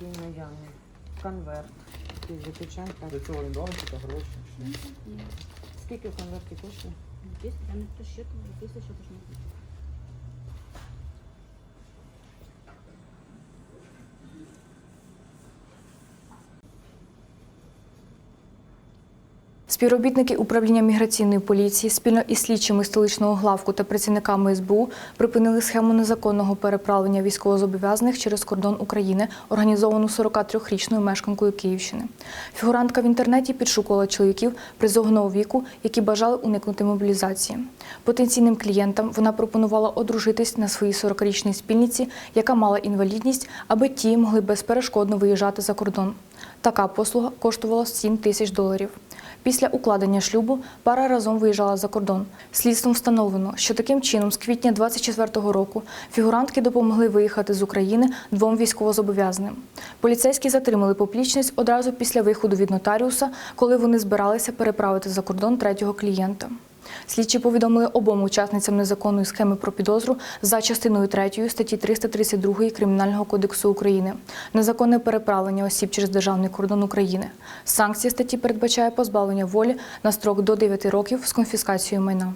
який наявний. Конверт. Який запечатка. Для цього орендували та гроші. чи ні? Нет. Скільки в конверті коштує? Здесь прямо просчитывали, тысяча должно быть. Співробітники управління міграційної поліції спільно із слідчими столичного главку та працівниками СБУ припинили схему незаконного переправлення військовозобов'язаних через кордон України, організовану 43-річною мешканкою Київщини. Фігурантка в інтернеті підшукувала чоловіків призовного віку, які бажали уникнути мобілізації. Потенційним клієнтам вона пропонувала одружитись на своїй 40-річній спільниці, яка мала інвалідність, аби ті могли безперешкодно виїжджати за кордон. Така послуга коштувала 7 тисяч доларів. Після укладення шлюбу пара разом виїжджала за кордон. Слідством встановлено, що таким чином з квітня 24-го року фігурантки допомогли виїхати з України двом військовозобов'язаним. Поліцейські затримали поплічність одразу після виходу від нотаріуса, коли вони збиралися переправити за кордон третього клієнта. Слідчі повідомили обом учасницям незаконної схеми про підозру за частиною 3 статті 332 Кримінального кодексу України незаконне переправлення осіб через державний кордон України. Санкція статті передбачає позбавлення волі на строк до 9 років з конфіскацією майна.